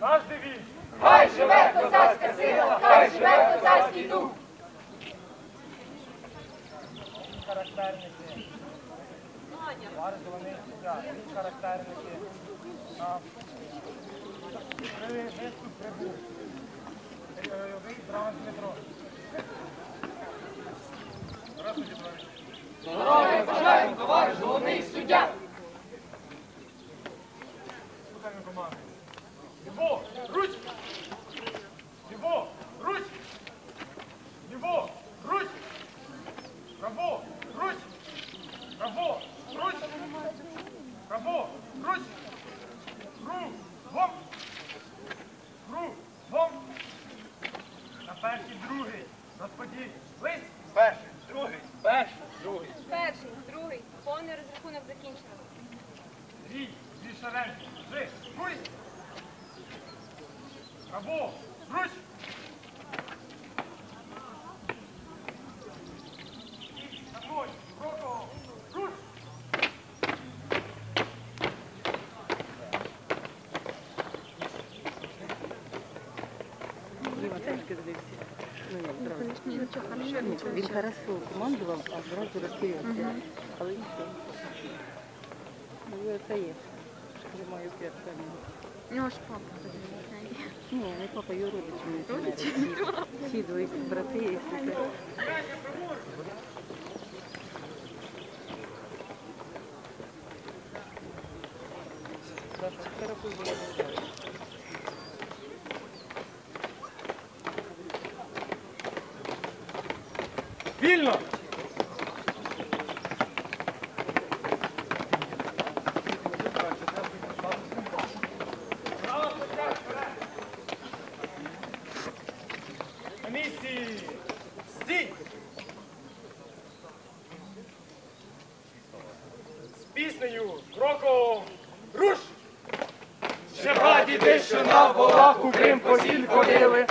Наш девіз! Хай живе козацька сила, хай. Вариш вони характерники. Бажаємо, товариш головний суддя! Слухаємо команди. Ліво! Руч! Ліво! Руч! Ліво! Руч! Право! Руч! Право! Руч! Ру! Вом! Ру! Вом! На перший, другий. Розподій. Лись! Перший, другий. Перший, другий. Перший, другий, повний розрахунок закінчено. Дві, дві шареньки. Жи, руй! Право! Руч! І на бой! Руку! Руч! Він хорошо командував, а зразу розкрився. Але нічого. Ну, це є. Тримаю серце. У нього ж папа. Ні, не папа, його родичі. Всі, всі двоє брати і сестри. Вільно! На руш! Ще прадіди, що на волах у Крим посіль ходили,